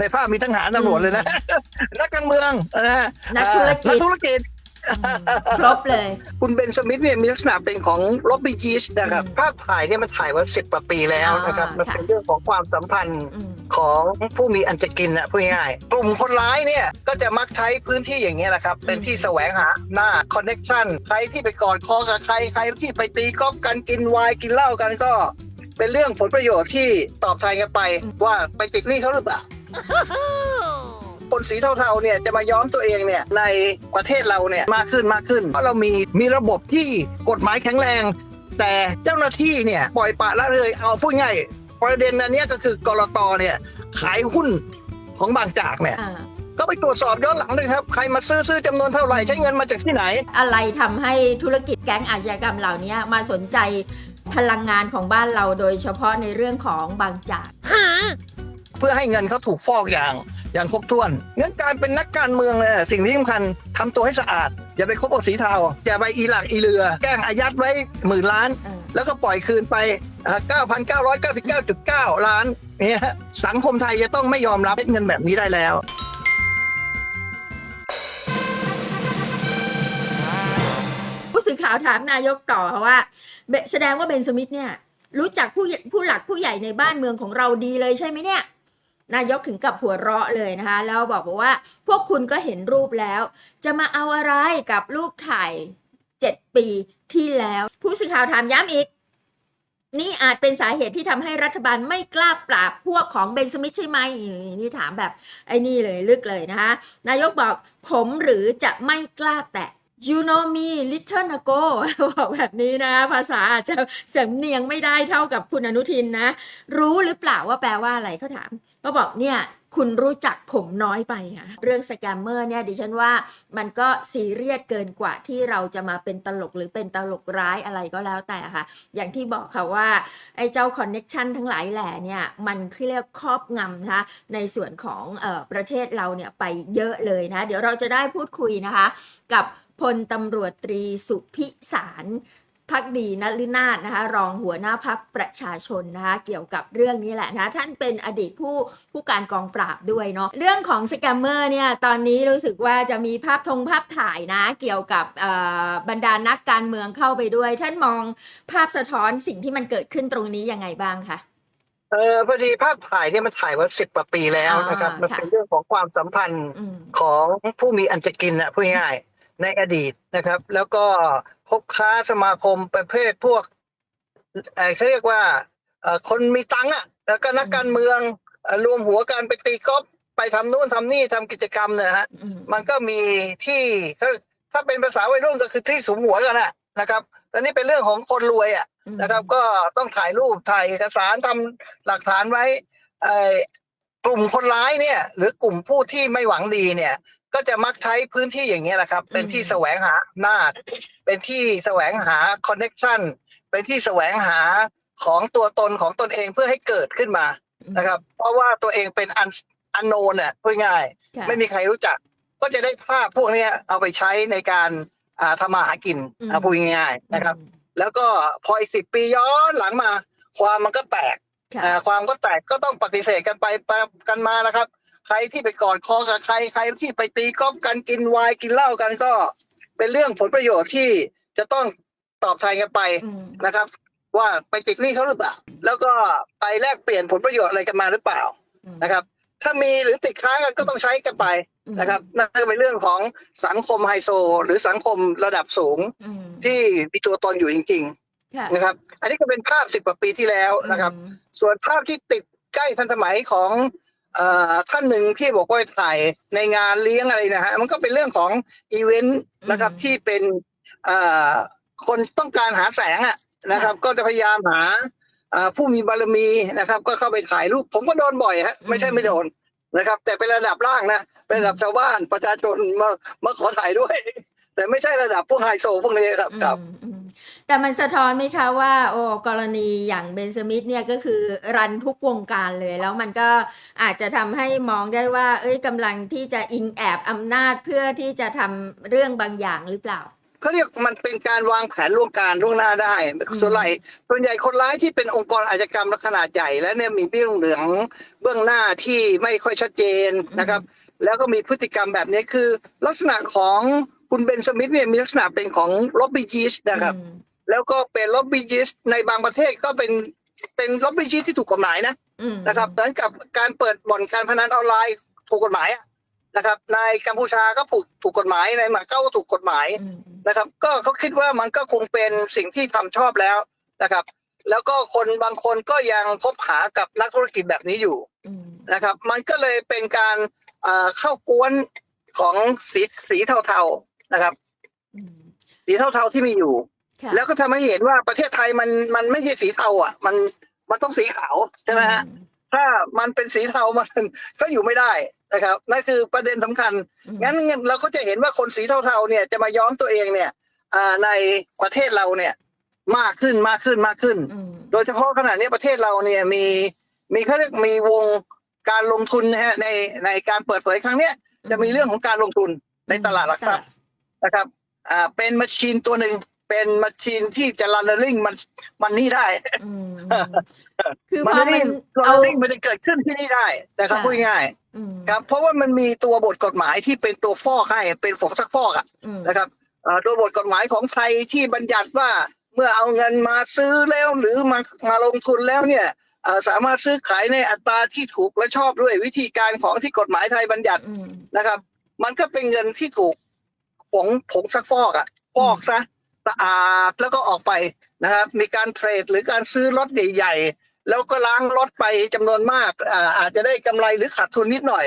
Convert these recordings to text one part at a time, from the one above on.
ในภาพมีทั้งหารตำรวจเลยนะนักการเมืองนะฮะนักธุรกิจนักธุรกิจอืมครบเลย คุณเบนสมิธเนี่ยมีลักษณะเป็นของล็อบบี้จีสนะครับอืมภาพถ่ายเนี่ยมันถ่ายมาสิบกว่าปีแล้วนะครับอ่ามัมันเป็นเรื่องของความสัมพันธ์อืมของผู้มีอันจะกินนะพูดง่ายๆกลุ่มคนร้ายเนี่ยก็จะมักใช้พื้นที่อย่างเงี้ยแหละครับ เป็นที่แสวงหาหน้าคอนเน็ชันใครที่ไปกอดคอกับใครใครที่ไปตีกอล์ฟกันกินไวน์กินเหล้ากันก็ เป็นเรื่องผลประโยชน์ที่ตอบแทนกันไปว่าไปติดหนี้เขาหรือเปล่า คนสีเทาๆเนี่ยจะมาย้อมตัวเองเนี่ยในประเทศเราเนี่ยมากขึ้นมากขึ้น เพราะเรามีมีระบบที่กฎหมายแข็งแรง แต่เจ้าหน้าที่เนี่ยปล่อยปละละเลยเอาพูดง่ายประเด็นอันเนี้ยก็คือกรตเนี่ยขายหุ้นของบางจากเนี่ยอ่าก็ไปตรวจสอบย้อนหลังเลยครับ ใครมาซื้อซื้อจำนวนเท่าไหร่ ใช้เงินมาจากที่ไหน อะไรทำให้ธุรกิจแก๊งอาชญากรรมเหล่านี้มาสนใจพลังงานของบ้านเราโดยเฉพาะในเรื่องของบางจาก เพื่อให้เงินเขาถูกฟอกอย่างอย่างครบถ้วนงั้นการเป็นนักการเมืองเนี่ยสิ่งที่สำคัญทำตัวให้สะอาด อย่าไปคบกับสีเทาอย่าไปอีหลักอีเรือ แกล้งอายัดไว้หมื่นล้านเออแล้วก็ปล่อยคืนไปอ่า9,999.9 ล้านเนี่ยสังคมไทยจะต้องไม่ยอมรับเงินแบบนี้ได้แล้วผู้สื่อข่าวถามนายกต่อค่ะว่าเบแสดงว่าเบนสมิธเนี่ยรู้จักผู้ใหญ่ผู้หลักผู้ใหญ่ในบ้านเมืองของเราดีเลยใช่ไหมเนี่ย นายกถึงกับหัวเราะเลยนะคะ แล้วบอกบอกว่า พวกคุณก็เห็นรูปแล้ว จะมาเอาอะไรกับรูปถ่ายเจ็ดปีที่แล้ว ผู้สื่อข่าวถามย้ำอีก นี่อาจเป็นสาเหตุที่ทำให้รัฐบาลไม่กล้าปราบพวกของเบนสมิธใช่ไหม นี่ถามแบบไอ้นี่เลยลึกเลยนะคะ นายกบอกผมหรือจะไม่กล้าแตะ you know me little ago บอกแบบนี้นะ ภาษาอาจจะเสำเนียงไม่ได้เท่ากับคุณอนุทินนะ รู้หรือเปล่าว่าแปลว่าอะไรเขาถาม ก็บอกเนี่ยคุณรู้จักผมน้อยไปค่ะเรื่องสแกมเมอร์เนี่ยดิฉันว่ามันก็ซีเรียสเกินกว่าที่เราจะมาเป็นตลกหรือเป็นตลกร้ายอะไรก็แล้วแต่ค่ะ อย่างที่บอกค่ะว่า ไอ้เจ้าคอนเน็ชันทั้งหลายแหล่เนี่ยมันเรียกครอบงำนะคะในส่วนของออประเทศเราเนี่ยไปเยอะเลยนะ เดี๋ยวเราจะได้พูดคุยนะคะ กับ พลตำรวจตรีสุพิสารพักดีนฤนาถนะคะรองหัวหน้าพักประชาชนนะคะเกี่ยวกับเรื่องนี้แหละนะท่านเป็นอดีตผู้ผู้การกองปราบด้วยเนาะเรื่องของสแกมเมอร์เนี่ยตอนนี้รู้สึกว่าจะมีภาพทงภาพถ่ายนะเกี่ยวกับเอ่อบรรดานักการเมืองเข้าไปด้วย ท่านมองภาพสะท้อนสิ่งที่มันเกิดขึ้นตรงนี้ยังไงบ้างคะเออพอดีภาพถ่ายเนี่ยมันถ่ายมาสิบกว่าปีแล้วนะครับอ่ามัมันเป็นเรื่องของความสัมพันธ์อืมของผู้มีอันจะกินนะพูดง่ายๆ ในอดีตนะครับ แล้วก็พบค้าสมาคมประเภทพวกเอ่อเขาเรียกว่าเอ่อคนมีตังค์อะแล้วก็นักการเมืองเอ่อรวมหัวกันไปตีกอล์ฟไปทำนู่นทำนี่ทำกิจกรรมเนี่ยฮะอืมมันก็มีที่ถ้าถ้าเป็นภาษาวัยรุ่นก็คือที่สุมหัวกันอะนะครับแต่นี่เป็นเรื่องของคนรวยอะนะครับ ก็ต้องถ่ายรูปถ่ายเอกสารทำหลักฐานไว้เอ่อกลุ่มคนร้ายเนี่ย หรือกลุ่มผู้ที่ไม่หวังดีเนี่ย ก็จะมักใช้พื้นที่อย่างเงี้ยแหละครับ เป็นที่แสวงหาอำนาจเป็นที่แสวงหาคอนเน็ชันเป็นที่แสวงหาของตัวตนของตนเองเพื่อให้เกิดขึ้นมานะครับ เพราะว่าตัวเองเป็นอันอันโนนอะพูดง่ายค่ะไม่มีใครรู้จัก ก็จะได้ภาพพวกเนี้ยเอาไปใช้ในการอ่าทำมาหากินอืมอ่าพูดง่ายๆนะครับ แล้วก็พออีกสิบปีย้อนหลังมา ความมันก็แตกค่ะอ่าความก็แตกก็ต้องปฏิเสธกันไปไปกันมานะครับ ใครที่ไปกอดคอกับใครใครที่ไปตีกอล์ฟกันกินไวน์กินเหล้ากันก็ เป็นเรื่องผลประโยชน์ที่จะต้องตอบแทนกันไปอืมนะครับ ว่าไปติดหนี้เขาหรือเปล่า แล้วก็ไปแลกเปลี่ยนผลประโยชน์อะไรกันมาหรือเปล่านะครับ ถ้ามีหรือติดค้างกันก็ต้องใช้กันไปนะครับนั่นก็เป็นเรื่องของสังคมไฮโซ หรือสังคมระดับสูงอืมที่มีตัวตนอยู่จริงค่ะๆนะครับ อันนี้ก็เป็นภาพสิบกว่าปีที่แล้วนะครับอืมส่วนภาพที่ติดใกล้ทันสมัยของเอ่อ ท่านหนึ่งที่บอกว่าถ่ายในงานเลี้ยงอะไรนะฮะมันก็เป็นเรื่องของอีเวนต์นะครับอืมที่เป็นเอ่อคนต้องการหาแสงอะนะครับ ก็จะพยายามหาเอ่อผู้มีบารมีนะครับ ก็เข้าไปถ่ายรูป ผมก็โดนบ่อยฮะไม่ใช่ไม่โดนนะครับ แต่เป็นระดับล่างนะเป็นระดับชาวบ้านประชาชนมามาขอถ่ายด้วย แต่ไม่ใช่ระดับพวกไฮโซพวกนี้ครับครับอืมอืมแต่มันสะท้อนไหมคะว่า โอ้กรณีอย่างเบนสมิธเนี่ยก็คือรันทุกวงการเลย แล้วมันก็อาจจะทำให้มองได้ว่า เอ้ยกำลังที่จะอิงแอบอำนาจเพื่อที่จะทำเรื่องบางอย่างหรือเปล่าเขาเรียกมันเป็นการวางแผนล่วงการล่วงหน้าได้ ส่วนใหญ่ส่วนใหญ่คนร้ายที่เป็นองค์กรอาชญากรรมขนาดใหญ่ และเนี่ยมีเบื้องเหลืองเบื้องหน้าที่ไม่ค่อยชัดเจนนะครับ แล้วก็มีพฤติกรรมแบบนี้คือ ลักษณะของ คุณเบนสมิธเนี่ยมีลักษณะเป็นของล็อบบี้ยีสนะครับอืมแล้วก็เป็นล็อบบี้ยีสในบางประเทศก็เป็นเป็นล็อบบี้ยีสที่ถูกกฎหมายนะอืมนะครับเหมือนกับการเปิดบ่อนการพนันออนไลน์ถูกกฎหมายอะนะครับ ในกัมพูชาก็ถูกถูกกฎหมายในมาเก้าก็ถูกกฎหมายอืมนะครับ ก็เขาคิดว่ามันก็คงเป็นสิ่งที่ทำชอบแล้วนะครับ แล้วก็คนบางคนก็ยังคบหากับนักธุรกิจแบบนี้อยู่อืมนะครับ มันก็เลยเป็นการเอ่อเข้ากวนของสีสีเทาๆ นะครับอืมสีเทาๆที่มีอยู่ค่ะแล้วก็ทำให้เห็นว่าประเทศไทยมันมันไม่ใช่สีเทาอะ มันมันต้องสีขาวใช่ไหมฮะถ้ามันเป็นสีเทามันก็อยู่ไม่ได้นะครับนั่นคือประเด็นสำคัญอืมงั้นเราก็จะเห็นว่าคนสีเทาๆเนี่ยจะมาย้อมตัวเองเนี่ยอ่าในประเทศเราเนี่ยมากขึ้นมากขึ้นมากขึ้นอืมโดยเฉพาะขณะนี้ประเทศเราเนี่ยมีมีเขาเรียกมีวงการลงทุนนะฮะในในการเปิดเผยครั้งเนี้ยจะมีเรื่องของการลงทุนในตลาดหลักทรัพย์ นะครับอ่าเป็นมาชีนตัวหนึ่งเป็นมาชีนที่จะรันเนอริงมันมันนี่ได้อืมคือพมันอไม่มันรันเอา เนอริงมันจะเกิดขึ้นที่นี่ได้นะครับค่ะ พูดง่ายๆอืมครับ เพราะว่ามันมีตัวบทกฎหมายที่เป็นตัวฟอกให้เป็นฝงซักฟอกอะ อืม นะครับเอ่อตัวบทกฎหมายของไทยที่บัญญัติว่าเมื่อเอาเงินมาซื้อแล้วหรือมามาลงทุนแล้วเนี่ยเอ่อสามารถซื้อขายในอัตราที่ถูกและชอบด้วยวิธีการของที่กฎหมายไทยบัญญัติอืมนะครับ มันก็เป็นเงินที่ถูก ผงผงซักฟอกอะฟอกซะสะอาดแล้วก็ออกไปนะครับ มีการเทรดหรือการซื้อรถใหญ่ๆแล้วก็ล้างรถไปจำนวนมากอ่าอาจจะได้กำไรหรือขาดทุนนิดหน่อย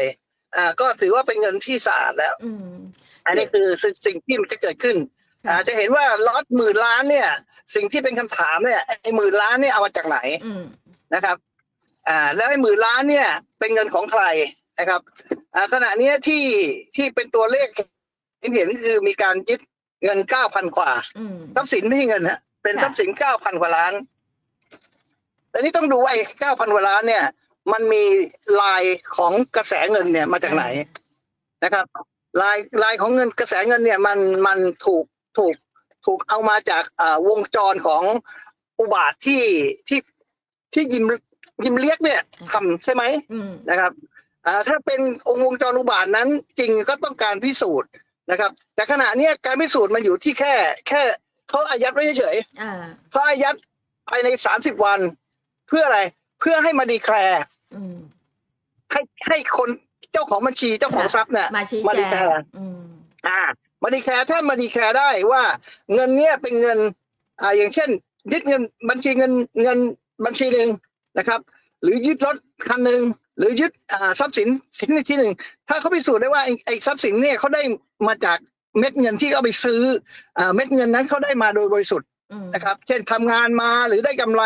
อ่าก็ถือว่าเป็นเงินที่สะอาดแล้วอืมอันนี้คือสิ่งที่มันจะเกิดขึ้นค่ะอ่าจะเห็นว่าล็อตหมื่นล้านเนี่ย สิ่งที่เป็นคำถามเนี่ยไอ้หมื่นล้านเนี่ยเอามาจากไหนอืมนะครับ อ่า แล้วไอ้หมื่นล้านเนี่ย เป็นเงินของใครนะครับ อ่าขณะเนี้ยที่ที่เป็นตัวเลข ที่เห็นคือมีการยึดเงินเก้าพันกว่าอืมทรัพย์สินไม่ใช่เงินฮะเป็นค่ะทรัพย์สินเก้าพันกว่าล้านแต่นี่ต้องดูว่าไอ้เก้าพันกว่าล้านเนี่ย มันมีลายของกระแสเงินเนี่ยมาจากไหนนะครับลายลายของเงินกระแสเงินเนี่ยมันมันถูกถูกถูกเอามาจากอ่าวงจรของอุบาทที่ที่ที่ยิมยิมเลียกเนี่ยทำใช่ไหมอืมนะครับอ่าถ้าเป็นองค์วงจรอุบาทนั้นจริงก็ต้องการพิสูจน์ นะครับ แต่ขณะเนี้ยการพิสูจน์มันอยู่ที่แค่ แค่เขาอายัดไว้เฉยอ่าๆเขาอายัดภายในสามสิบวัน เพื่ออะไรเพื่อให้มาดีแคลร์อืม ให้ให้คนเจ้าของบัญชีเจ้าของทรัพย์เนี่ย มาชี้มาแจดีแคงร์อืม อ่ามาดีแคร์ถ้ามาดีแคร์ได้ว่าเงินเนี้ยเป็นเงินอ่าอย่างเช่น ยึดเงินบัญชีเงินเงินบัญชีหนึ่งนะครับ หรือยึดรถคันหนึ่ง หรือยึดอ่าทรัพย์สินชิ้นใดที่หนึ่งถ้าเขาพิสูจน์ได้ว่าไอ้ไอ้ทรัพย์สินเนี่ยเขาได้มาจากเม็ดเงินที่เขาเอาไปซื้ออ่าเม็ดเงินนั้นเขาได้มาโดยบริสุทธิ์อืมนะครับ เช่นทำงานมาหรือได้กำไร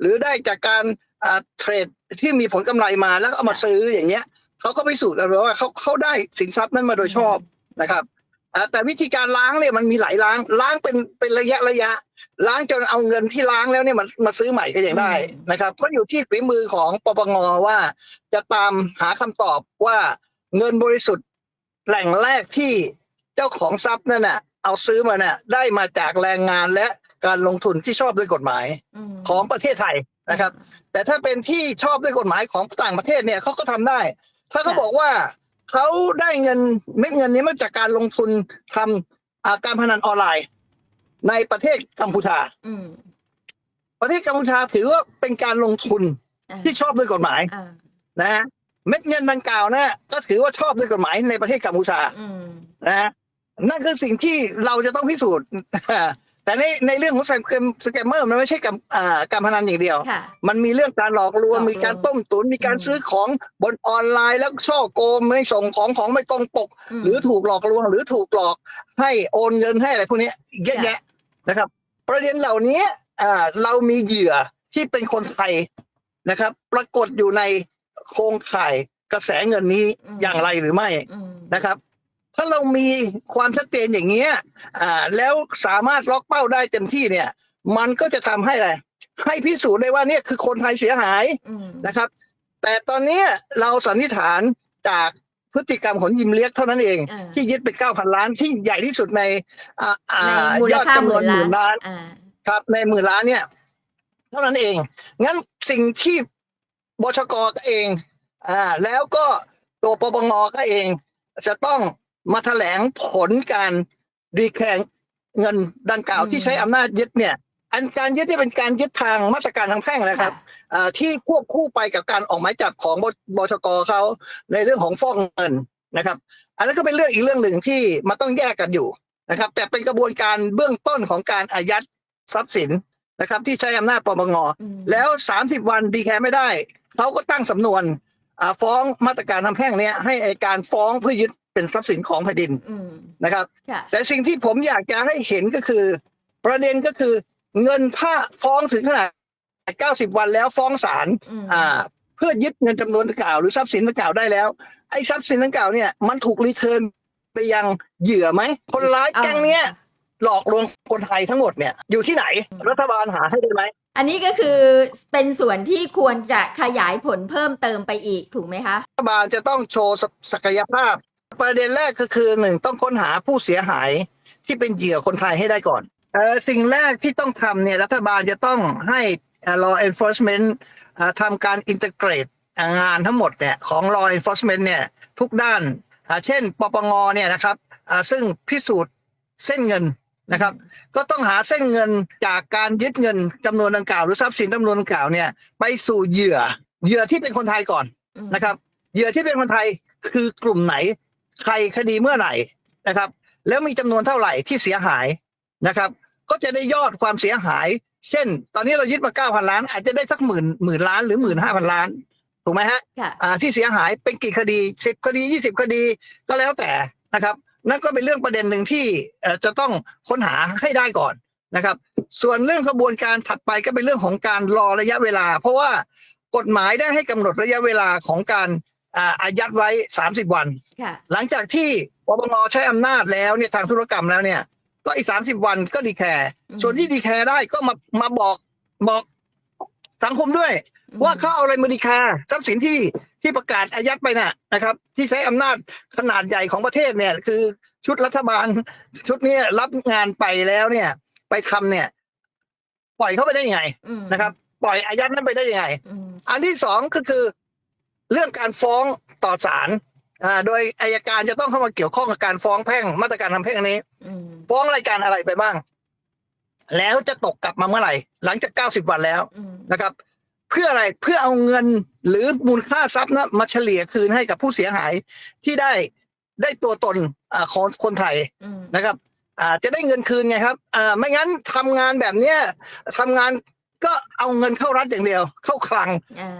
หรือได้จากการอ่าเทรดที่มีผลกำไรมาแล้วก็เอามาซื้ออย่างเงี้ยเขาก็พิสูจน์แล้วว่าเขาเขาได้สินทรัพย์นั้นมาโดยชอบนะครับอ่า แต่วิธีการล้างเนี่ยมันมีหลายล้าง ล้างเป็นเป็นระยะระยะ ล้างจนเอาเงินที่ล้างแล้วเนี่ยมันมาซื้อใหม่ก็ยังได้นะครับ ก็อยู่ที่ฝีมือของปปงว่า จะตามหาคำตอบว่าเงินบริสุทธิ์แหล่งแรกที่เจ้าของทรัพย์นั่นน่ะ เอาซื้อมาน่ะ ได้มาจากแรงงานและการลงทุนที่ชอบด้วยกฎหมายมของประเทศไทยนะครับ แต่ถ้าเป็นที่ชอบด้วยกฎหมายของต่างประเทศเนี่ยเขาก็ทำได้ ถ้าเขาค่ะบอกว่า เขาได้เงินเม็ดเงินนี้มาจากการลงทุนทำอ่าการพนันออนไลน์ ในประเทศกัมพูชาอืมประเทศกัมพูชาถือว่าเป็นการลงทุนอ่าที่ชอบด้วยกฎหมายอ่านะฮะเม็ดเงินดังกล่าวนะก็ถือว่าชอบด้วยกฎหมายในประเทศกัมพูชาอืมนะฮะนั่นคือสิ่งที่เราจะต้องพิสูจน์ แต่ในในเรื่องของสแกมสแกมเมอร์มันไม่ใช่กับอ่าการพนันอย่างเดียวค่ะมันมีเรื่องการหลอกลวงหลอกลวงมีการต้มตุนมีการอืมซื้อของบนออนไลน์แล้วช่อโกงไม่ส่งของของไม่ตรงปกมหรือถูกหลอกลวง หรือถูกหลอกให้โอนเงินให้อะไรพวกนี้เยอะค่ะแยะนะครับ ประเด็นเหล่านี้อ่าเรามีเหยื่อที่เป็นคนไทยนะครับ ปรากฏอยู่ในโครงข่ายกระแสเงินนี้อย่างไรหรือไม่อืมนะครับ ถ้าเรามีความชัดเจนอย่างเงี้ยอ่าแล้วสามารถล็อกเป้าได้เต็มที่เนี่ย มันก็จะทำให้อะไรให้พิสูจน์ได้ว่าเนี่ยคือคนไทยเสียหายอืมนะครับ แต่ตอนเนี้ยเราสันนิษฐานจากพฤติกรรมของยิมเลียกเท่านั้นเองอ่าที่ยึดไปเก้าพันล้านที่ใหญ่ที่สุดในอ่าอ่าในมูลยอดค่าจำหนวมื่นนหมื่นล้าล้านนอ่าครับ ในหมื่นล้านเนี่ย เท่านั้นเอง งั้นสิ่งที่บชกก็เอง อ่า แล้วก็ตัวปปงก็เองจะต้อง มาแถลงผลการรีแคงเงินดังกล่าวอืมที่ใช้อำนาจยึดเนี่ย อันการยึดเนี่ยเป็นการยึดทางมาตรการทางแพ่งนะครับอ่าที่ควบคู่ไปกับการออกหมายจับของบบบชกเขาในเรื่องของฟอกเงินนะครับ อันนั้นก็เป็นเรื่องอีกเรื่องหนึ่งที่มันต้องแยกกันอยู่นะครับ แต่เป็นกระบวนการเบื้องต้นของการอายัดทรัพย์สินนะครับ ที่ใช้อำนาจปปงอืมแล้ว 30 วันดีแคร์ไม่ได้เขาก็ตั้งสำนวนอ่า ฟ้องมาตรการทางแพ่งเนี้ยให้อัยการฟ้องเพื่อยึดเป็นทรัพย์สินของแผ่นดินอืมนะครับค่ะแต่สิ่งที่ผมอยากจะให้เห็นก็คือ ประเด็นก็คือ เงินถ้าฟ้องถึงขนาด 90 วันแล้วฟ้องศาลอืมอ่า เพื่อยึดเงินจำนวนดังกล่าวหรือทรัพย์สินดังกล่าวได้แล้วไอ้ทรัพย์สินดังกล่าวเนี่ยมันถูกรีเทิร์นไปยังเหยื่อไหมคนร้ายแก๊งเนี้ย หลอกลวงคนไทยทั้งหมดเนี่ยอยู่ที่ไหน รัฐบาลหาให้ได้ไหมอันนี้ก็คือเป็นส่วนที่ควรจะขยายผลเพิ่มเติมไปอีกถูกไหมคะ รัฐบาลจะต้องโชว์ศักศักยภาพ ประเด็นแรกก็คือหนึ่งต้องค้นหาผู้เสียหายที่เป็นเหยื่อคนไทยให้ได้ก่อนเออสิ่งแรกที่ต้องทำเนี่ยรัฐบาลจะต้องให้เอ่อ law enforcement อ่าทำการ integrate อ่างานทั้งหมดเนี่ยของ law enforcement เนี่ยทุกด้านอ่าเช่นปปงเนี่ยนะครับอ่าซึ่งพิสูจน์เส้นเงิน นะครับ ก็ต้องหาเส้นเงินจากการยึดเงินจำนวนดังกล่าวหรือทรัพย์สินจำนวนดังกล่าวเนี่ย ไปสู่เหยื่อเหยื่อที่เป็นคนไทยก่อนอืมนะครับ เหยื่อที่เป็นคนไทยคือกลุ่มไหน ใครคดีเมื่อไหร่นะครับ แล้วมีจำนวนเท่าไหร่ที่เสียหายนะครับ ก็จะได้ยอดความเสียหาย เช่น ตอนนี้เรายึดมาเก้าพันล้าน อาจจะได้สักหมื่นหมื่นล้านหรือหมื่นห้าพันล้านถูกไหมฮะค่ะอ่าที่เสียหายเป็นกี่คดีสิบคดียี่สิบคดีก็แล้วแต่นะครับ นั่นก็เป็นเรื่องประเด็นหนึ่งที่เอ่อจะต้องค้นหาให้ได้ก่อนนะครับ ส่วนเรื่องกระบวนการถัดไปก็เป็นเรื่องของการรอระยะเวลา เพราะว่ากฎหมายได้ให้กำหนดระยะเวลาของการอ่าอายัดไว้ 30 วันค่ะหลังจากที่ปปงใช้อำนาจแล้วเนี่ยทางธุรกรรมแล้วเนี่ย ก็อีก 30 วันก็ดีแคร์อืมส่วนที่ดีแคร์ได้ก็มามาบอกบอกสังคมด้วย ว่าเขาเอาอะไรมาดีแคร์ทรัพย์สินที่ ที่ประกาศอายัดไปน่ะนะครับ ที่ใช้อำนาจขนาดใหญ่ของประเทศเนี่ย คือชุดรัฐบาล ชุดนี้รับงานไปแล้วเนี่ย ไปทำเนี่ย ปล่อยเขาไปได้ยังไงอืมนะครับ ปล่อยอายัดนั้นไปได้ยังไง อืมอันที่สองก็คือเรื่องการฟ้องต่อศาลอ่าโดยอายการจะต้องเข้ามาเกี่ยวข้องกับการฟ้องแพ่งมาตรการทำแพ่งอันนี้ อืมฟ้องรายการอะไรไปบ้าง แล้วจะตกกลับมาเมื่อไหร่ หลังจากเก้าสิบวันแล้วอืมนะครับเพื่ออะไรเพื่อเอาเงินหรือมูลค่าทรัพย์นะมาเฉลี่ยคืนให้กับผู้เสียหายที่ได้ได้ตัวตนอาของคนไทยอืมนะครับอ่าจะได้เงินคืนไงครับอ่าไม่งั้นทำงานแบบเนี้ยทำงานก็เอาเงินเข้ารัฐอย่างเดียว เข้าคลังอ่า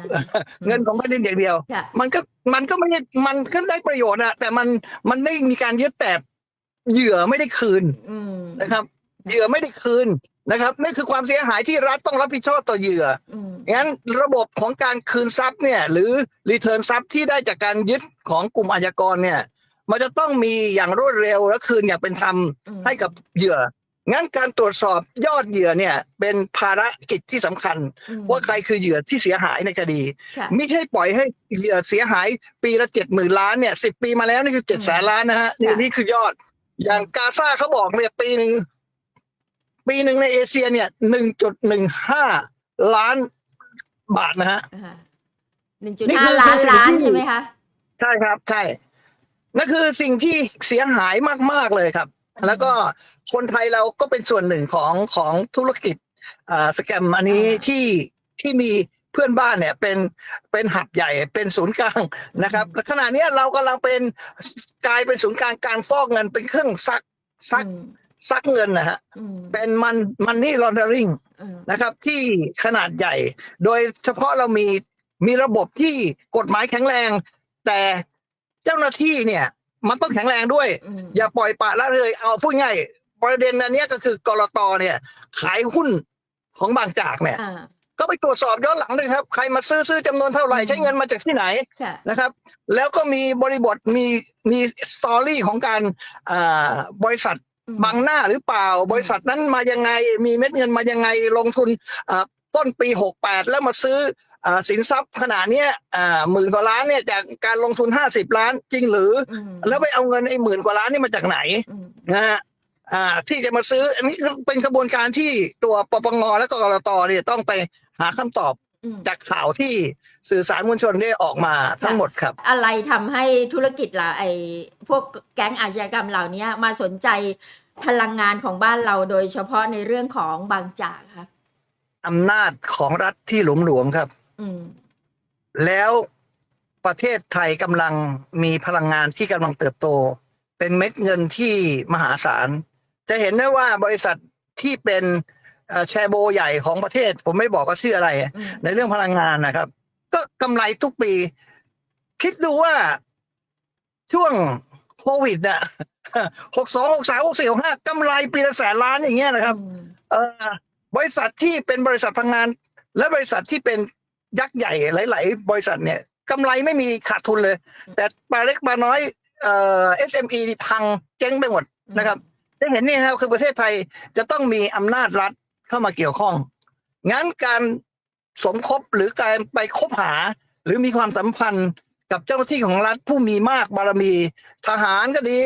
เงินของแผ่นดินอย่างเดียวค่ะมันก็มันก็ไม่ได้มันก็ได้ประโยชน์อะแต่มันมันไม่มีการยึดแต่เหยื่อไม่ได้คืนอืมนะครับเหยื่อไม่ได้คืน นะครับนี่คือความเสียหายที่รัฐต้องรับผิดชอบต่อเหยื่ออืมงั้นระบบของการคืนทรัพย์เนี่ยหรือรีเทิร์นทรัพย์ที่ได้จากการยึดของกลุ่มอาชญากรเนี่ยมันจะต้องมีอย่างรวดเร็วและคืนอย่างเป็นธรรมอืมให้กับเหยื่อ งั้นการตรวจสอบยอดเหยื่อเนี่ยเป็นภารกิจที่สำคัญอืมว่าใครคือเหยื่อที่เสียหายในคดีค่ะไม่ใช่ปล่อยให้เหยื่อเสียหายปีละเจ็ดหมื่นล้านเนี่ยสิบปีมาแล้วนี่คือเจ็ดแสนล้านนะฮะนี่ค่ะนี่คือยอด อย่างกาซาเขาบอกเนี่ยปีหนึ่ง ปีหนึ่งในเอเชียเนี่ยหนึ่งจุดหนึ่งห้าล้านบาทนะฮะหนึ่งจุดนี่ห้าคือล้านคือสิ่งล้านที่ใช่ไหมคะใช่ครับใช่นั่นคือสิ่งที่เสียหายมาก ๆ เลยครับ แล้วก็คนไทยเราก็เป็นส่วนหนึ่งของของธุรกิจอ่าสแกมอันนี้อ่าที่ที่มีเพื่อนบ้านเนี่ยเป็นเป็นหับใหญ่เป็นศูนย์กลางนะครับและขณะเนี้ยเรากำลังเป็นกลายเป็นศูนย์กลางการฟอกเงินเป็นเครื่องซักซักอืม ซักเงินนะฮะอืมเป็นมันมันนี่ลอนเดอริงอืมนะครับ ที่ขนาดใหญ่ โดยเฉพาะเรามีมีระบบที่กฎหมายแข็งแรง แต่เจ้าหน้าที่เนี่ย มันต้องแข็งแรงด้วยอืมอย่าปล่อยปละละเลย เอาพูดง่ายประเด็นอันเนี้ยก็คือกรตเนี่ย ขายหุ้นของบางจากเนี่ยอ่าก็ไปตรวจสอบย้อนหลังเลยครับ ใครมาซื้อซื้อจำนวนเท่าไหร่อืมใช้เงินมาจากที่ไหนค่ะนะครับ แล้วก็มีบริบทมีมีสตอรี่ของการอ่าบริษัทอืม บังหน้าหรือเปล่า บริษัทนั้นมายังไง มีเม็ดเงินมายังไงลงทุนอ่าต้นปี 68 แล้วมาซื้ออ่าสินทรัพย์ขนาดเนี้ยอ่าหมื่นกว่าล้านเนี่ยจากการลงทุนห้าสิบล้านจริงหรืออืมแล้วไปเอาเงินไอ้หมื่นกว่าล้านนี่มาจากไหนอืมนะฮะอ่าที่จะมาซื้ออันนี้เป็นกระบวนการที่ตัวปปงและกรตเนี่ยต้องไปหาคำตอบอืม จากข่าวที่สื่อสารมวลชนได้ออกมาทั้งหมดครับ อะไรทำให้ธุรกิจล่ะไอ้พวกแก๊งอาชญากรรมเหล่านี้มาสนใจพลังงานของบ้านเราโดยเฉพาะในเรื่องของบางจากครับอำนาจของรัฐที่หลวมๆครับอืมแล้วประเทศไทยกำลังมีพลังงานที่กำลังเติบโต เป็นเม็ดเงินที่มหาศาล จะเห็นได้ว่าบริษัทที่เป็นเอ่อ แชร์โบใหญ่ของประเทศ ผมไม่บอกก็ชื่ออะไรอืมในเรื่องพลังงานนะครับ ก็กำไรทุกปี คิดดูว่าช่วงโควิดน่ะหกสองหกสามหกสี่หกห้ากำไรปีละแสนล้านอย่างเงี้ยนะครับอืมเออบริษัทที่เป็นบริษัทพลังงาน และบริษัทที่เป็นยักษ์ใหญ่หลาย ๆ บริษัทเนี่ยกำไรไม่มีขาดทุนเลย แต่ปลาเล็กปลาน้อยเอ่อ SME นี่พังเจ๊งไปหมดนะครับ จะเห็นนี่ครับคือประเทศไทยจะต้องมีอำนาจรัฐ เข้ามาเกี่ยวข้อง งั้นการสมคบหรือการไปคบหา หรือมีความสัมพันธ์กับเจ้าหน้าที่ของรัฐผู้มีมากบารมี ทหารก็ดี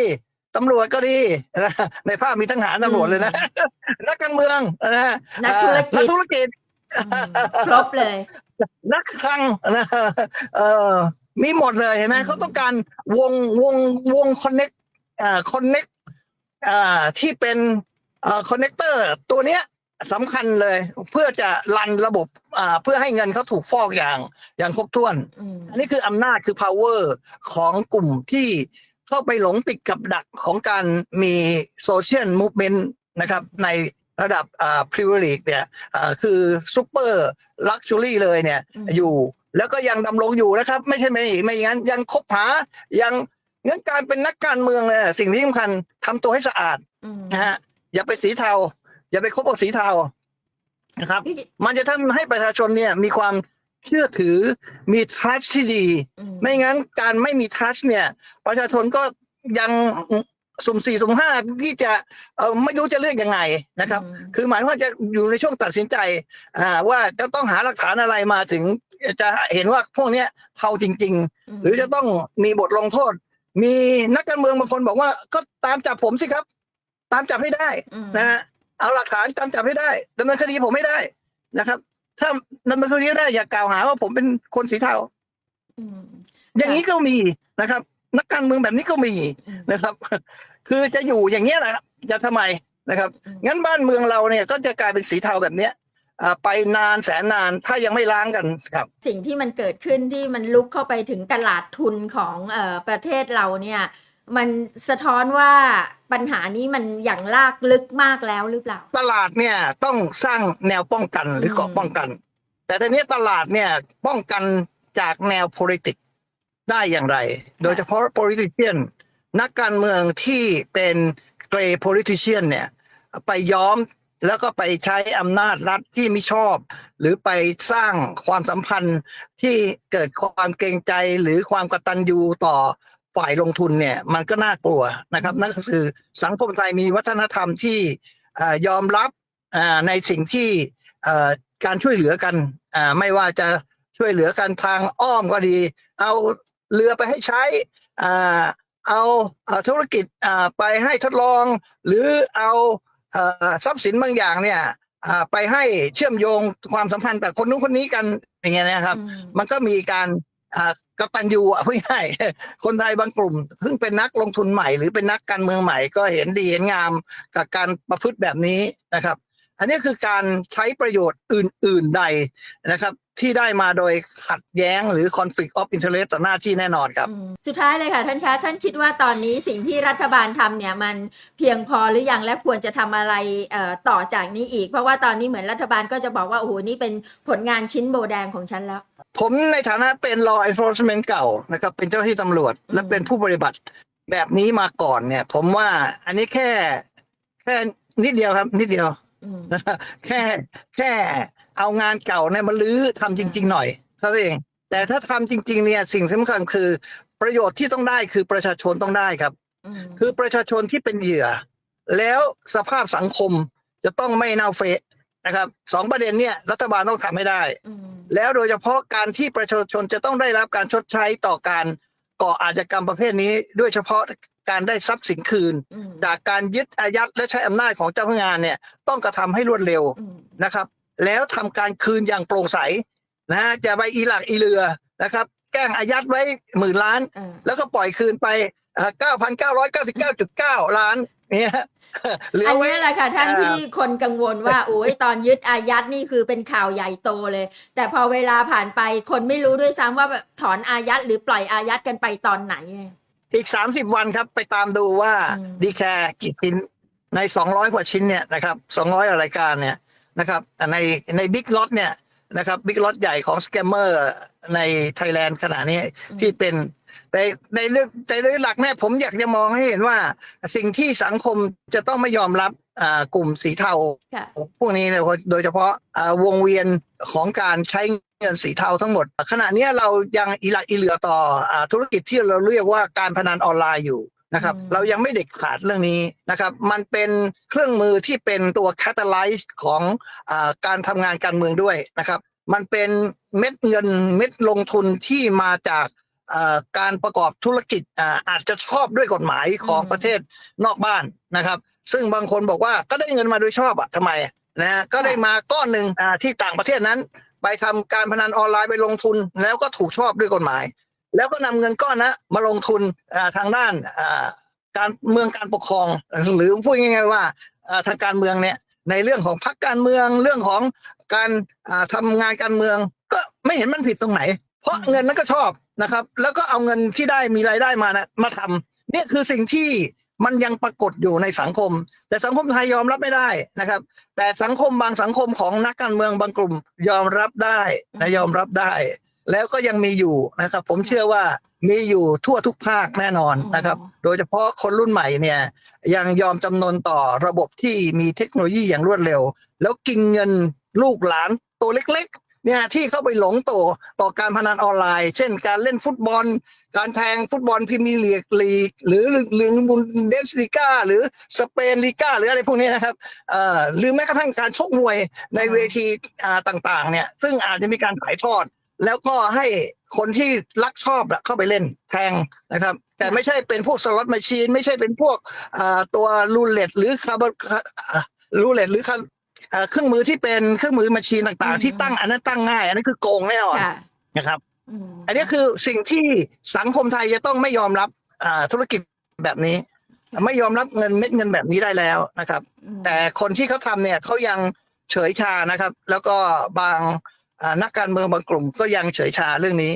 ตำรวจก็ดีนะในภาพมีทั้งทหารตำรวจเลยนะนักการเมืองนะนักธุรกิจนักธุรกิจอืมครบเลย นักคลังนะเออมีหมดเลยเห็นไหมอืมเขาต้องการวงวงวงคอนเน็กอ่าคอนเน็กอ่าที่เป็นเอ่อคอนเนคเตอร์ตัวเนี้ย สำคัญเลย เพื่อจะรันระบบอ่าเพื่อให้เงินเขาถูกฟอกอย่างอย่างครบถ้วนอืมอันนี้คืออำนาจคือ power ของกลุ่มที่เข้าไปหลงติดกับดักของการมีโซเชียลมูฟเมนต์นะครับในระดับอ่า privilege เนี่ยอ่าคือซูเปอร์ลักชัวรี่เลยเนี่ยอืมอยู่แล้วก็ยังดำรงอยู่นะครับ ไม่ใช่ไม่ไม่อย่างนั้นยังคบหายังงั้นการเป็นนักการเมืองเนี่ยสิ่งที่สำคัญทำตัวให้สะอาดอืมนะฮะอย่าไปสีเทา อย่าไปคบกับสีเทานะครับ มันจะทำให้ประชาชนเนี่ยมีความเชื่อถือมี trust ที่ดีอืมไม่งั้นการไม่มี trust เนี่ย ประชาชนก็ยังสุ่มสี่สุ่มห้าที่จะเออไม่รู้จะเลือกยังไงนะครับอืมคือหมายว่าจะอยู่ในช่วงตัดสินใจอ่าว่าจะต้องหาหลักฐานอะไรมาถึงจะเห็นว่าพวกเนี้ยเทาจริง ๆ หรือจะต้องมีบทลงโทษ มีนักการเมืองบางคนบอกว่าก็ตามจับผมสิครับ ตามจับให้ได้อืมนะฮะ เอาหลักฐานตามจับให้ได้ดำเนินคดีผมไม่ได้นะครับ ถ้าดำเนินคดีไม่ได้อย่ากล่าวหาว่าผมเป็นคนสีเทาอืมอย่างนี้ก็มีนะครับ นักการเมืองแบบนี้ก็มีอืมนะครับ คือจะอยู่อย่างเงี้ยนะจะทำไมนะครับอืมงั้นบ้านเมืองเราเนี่ยก็จะกลายเป็นสีเทาแบบเนี้ยอ่าไปนานแสนนานถ้ายังไม่ล้างกันครับ สิ่งที่มันเกิดขึ้นที่มันลุกเข้าไปถึงตลาดทุนของเออประเทศเราเนี่ย มันสะท้อนว่าปัญหานี้มันอย่างลากลึกมากแล้วหรือเปล่า ตลาดเนี่ยต้องสร้างแนวป้องกันหรือเกาะป้องกัน แต่ทีนี้ตลาดเนี่ยป้องกันจากแนว p o l i t i c ได้อย่างไร โดยเฉพาะ politician นักการเมืองที่เป็น grey politician เนี่ยไปย้อมแล้วก็ไปใช้อำนาจรัฐที่ไม่ชอบ หรือไปสร้างความสัมพันธ์ที่เกิดความเกรงใจหรือความกตัญญูต่อ ฝ่ายลงทุนเนี่ยมันก็น่ากลัวนะครับ นั่นก็คือสังคมไทยมีวัฒนธรรมที่เอ่อยอมรับอ่าในสิ่งที่เอ่อการช่วยเหลือกันอ่าไม่ว่าจะช่วยเหลือกันทางอ้อมก็ดี เอาเรือไปให้ใช้อ่าเอาเอ่อธุรกิจอ่าไปให้ทดลอง หรือเอาเอ่อทรัพย์สินบางอย่างเนี่ยอ่าไปให้เชื่อมโยงความสัมพันธ์กับคนนู้นคนนี้กันอย่างเงี้ยนะครับอืมมันก็มีการอ่า กตัญญูอะพูดง่ายคนไทยบางกลุ่มเพิ่งเป็นนักลงทุนใหม่หรือเป็นนักการเมืองใหม่ก็เห็นดีเห็นงามกับการประพฤติแบบนี้นะครับ อันนี้คือการใช้ประโยชน์อื่น ๆใดนะครับ ที่ได้มาโดยขัดแย้งหรือ conflict of interest ต่อหน้าที่แน่นอนครับ สุดท้ายเลยค่ะท่านคะ ท่านคิดว่าตอนนี้สิ่งที่รัฐบาลทำเนี่ยมันเพียงพอหรือยังและควรจะทำอะไรต่อจากนี้อีก เพราะว่าตอนนี้เหมือนรัฐบาลก็จะบอกว่าโอ้โหนี่เป็นผลงานชิ้นโบแดงของฉันแล้ว ผมในฐานะเป็น law enforcement เก่านะครับ เป็นเจ้าหน้าที่ตำรวจอืมและเป็นผู้ปฏิบัติแบบนี้มาก่อนเนี่ย ผมว่าอันนี้แค่ แค่นิดเดียวครับ นิดเดียวอืมนะครับแค่แค่เอางานเก่าเนี่ยมาลื้อทำจริง ๆ หน่อยเท่านั้นเอง แต่ถ้าทำจริง ๆ เนี่ย สิ่งสำคัญคือ ประโยชน์ที่ต้องได้คือประชาชนต้องได้ครับอืมคือประชาชนที่เป็นเหยื่อ แล้วสภาพสังคมจะต้องไม่เน่าเฟะนะครับสองประเด็นเนี่ย รัฐบาลต้องทำให้ได้อืม แล้วโดยเฉพาะการที่ประชาชนจะต้องได้รับการชดใช้ต่อการก่ออาชญากรรมประเภทนี้ ด้วยเฉพาะการได้ทรัพย์สินคืนอืมจากการยึดอายัดและใช้อำนาจของเจ้าพนักงานเนี่ยต้องกระทำให้รวดเร็วอืมนะครับ แล้วทำการคืนอย่างโปร่งใสนะฮะจะไปอีหลักอีเรือนะครับ แกล้งอายัดไว้หมื่นล้านเออแล้วก็ปล่อยคืนไปเก้าพันเก้าร้อยเก้าสิบเก้าจุดเก้าล้านเนี่ยเหลื ออันไว้นี้แหละค่ะท่านอ่าที่คนกังวลว่าโอ้ยตอนยึดอายัดนี่คือเป็นข่าวใหญ่โตเลย แต่พอเวลาผ่านไปคนไม่รู้ด้วยซ้ำว่าแบบถอนอายัดหรือปล่อยอายัดกันไปตอนไหนไงอีกสามสิบวันครับไปตามดูว่าอืมดีแคร์กี่ชิ้นในสองร้อยกว่าชิ้นเนี่ยนะครับสองร้อยรายการเนี่ยนะครับในในบิ๊กล็อตเนี่ยนะครับบิ๊กล็อตใหญ่ของสแกมเมอร์ในไทยแลนด์ขณะนี้ที่เป็น ในในเรื่องในเรื่องหลักเนี่ยผมอยากจะมองให้เห็นว่า สิ่งที่สังคมจะต้องไม่ยอมรับอ่ากลุ่มสีเทาค่ะพวกนี้เนี่ยโดยเฉพาะอ่าวงเวียนของการใช้เงินสีเทาทั้งหมด ขณะเนี้ยเรายังอีหลักอีเหลือต่ออาธุรกิจที่เราเรียกว่าการพนันออนไลน์อยู่นะครับอืมเรายังไม่เด็ดขาดเรื่องนี้นะครับ มันเป็นเครื่องมือที่เป็นตัวแคตตาไลซ์ของอาการทำงานการเมืองด้วยนะครับ มันเป็นเม็ดเงินเม็ดลงทุนที่มาจากอ่า การประกอบธุรกิจอ่าอาจจะชอบด้วยกฎหมายของอืมประเทศนอกบ้านนะครับ ซึ่งบางคนบอกว่าก็ได้เงินมาโดยชอบอะทำไมอะนะฮะก็ได้มาก้อนหนึ่งอ่าที่ต่างประเทศนั้น ไปทำการพนันออนไลน์ไปลงทุน แล้วก็ถูกชอบด้วยกฎหมาย แล้วก็นำเงินก้อนนะมาลงทุนอ่าทางด้านอ่าการเมืองการปกครอง หรือพูดง่ายๆว่าอ่าทางการเมืองเนี่ยในเรื่องของพรรคการเมืองเรื่องของการอ่าทำงานการเมือง ก็ไม่เห็นมันผิดตรงไหน เพราะอืมเงินนั้นก็ชอบ นะครับ แล้วก็เอาเงินที่ได้มีรายได้มานะมาทำเนี่ยคือสิ่งที่มันยังปรากฏอยู่ในสังคม แต่สังคมไทยยอมรับไม่ได้นะครับ แต่สังคมบางสังคมของนักการเมืองบางกลุ่มยอมรับได้นะยอมรับได้ แล้วก็ยังมีอยู่นะครับ ผมเชื่อว่ามีอยู่ทั่วทุกภาคแน่นอนนะครับ โดยเฉพาะคนรุ่นใหม่เนี่ยยังยอมจำนนต่อระบบที่มีเทคโนโลยีอย่างรวดเร็ว แล้วกินเงินลูกหลานตัวเล็กๆ เนี่ยที่เข้าไปหลงตัวต่อการพนันออนไลน์ เช่น การเล่นฟุตบอล การแทงฟุตบอลพรีเมียร์ลีกลีกหรือหรือบุนเดสลิก้าหรือสเปนลีก้าหรืออะไรพวกนี้นะครับเอ่อหรือแม้กระทั่งการชกมวยในเวทีอ่าต่างๆ เนี่ย ซึ่งอาจจะมีการถ่ายทอด แล้วก็ให้คนที่รักชอบอะเข้าไปเล่นแทงนะครับ แต่ไม่ใช่เป็นพวกสล็อตแมชชีนไม่ใช่เป็นพวกอ่าตัวรูเล็ตหรือคาร์บอนรูเล็ตหรือคา เอ่อเครื่องมือที่เป็นเครื่องมือแมชชีนต่างอืมๆที่ตั้งอันนั้นตั้งง่าย อันนั้นคือโกงแน่นอนค่ะนะครับอืมอันนี้คือสิ่งที่สังคมไทยจะต้องไม่ยอมรับอ่าธุรกิจแบบนี้ ไม่ยอมรับเงินเม็ดเงินแบบนี้ได้แล้วนะครับอืมแต่คนที่เขาทำเนี่ยเขายังเฉยชานะครับ แล้วก็บางอ่านักการเมืองบางกลุ่มก็ยังเฉยชาเรื่องนี้